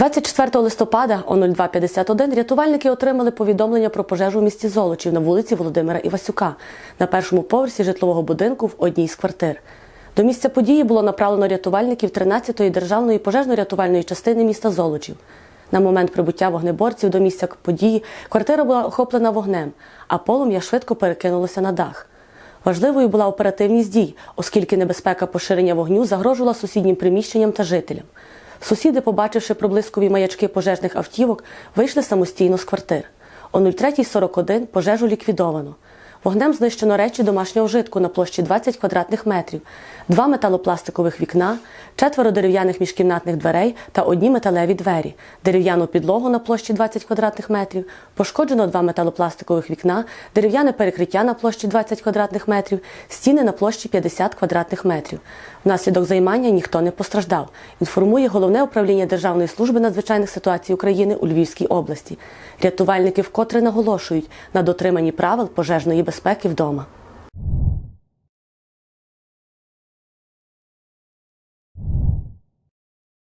24 листопада о 02.51 рятувальники отримали повідомлення про пожежу в місті Золочів на вулиці Володимира Івасюка на першому поверсі житлового будинку в одній з квартир. До місця події було направлено рятувальників 13-ї державної пожежно-рятувальної частини міста Золочів. На момент прибуття вогнеборців до місця події квартира була охоплена вогнем, а полум'я швидко перекинулося на дах. Важливою була оперативність дій, оскільки небезпека поширення вогню загрожувала сусіднім приміщенням та жителям. Сусіди, побачивши проблискові маячки пожежних автівок, вийшли самостійно з квартир. О 03.41 пожежу ліквідовано. Вогнем знищено речі домашнього вжитку на площі 20 квадратних метрів, два металопластикових вікна, четверо дерев'яних міжкімнатних дверей та одні металеві двері, дерев'яну підлогу на площі 20 квадратних метрів, пошкоджено два металопластикових вікна, дерев'яне перекриття на площі 20 квадратних метрів, стіни на площі 50 квадратних метрів. Внаслідок займання ніхто не постраждав. Інформує головне управління Державної служби надзвичайних ситуацій України у Львівській області. Рятувальники вкотре наголошують на дотриманні правил пожежної безпеки вдома.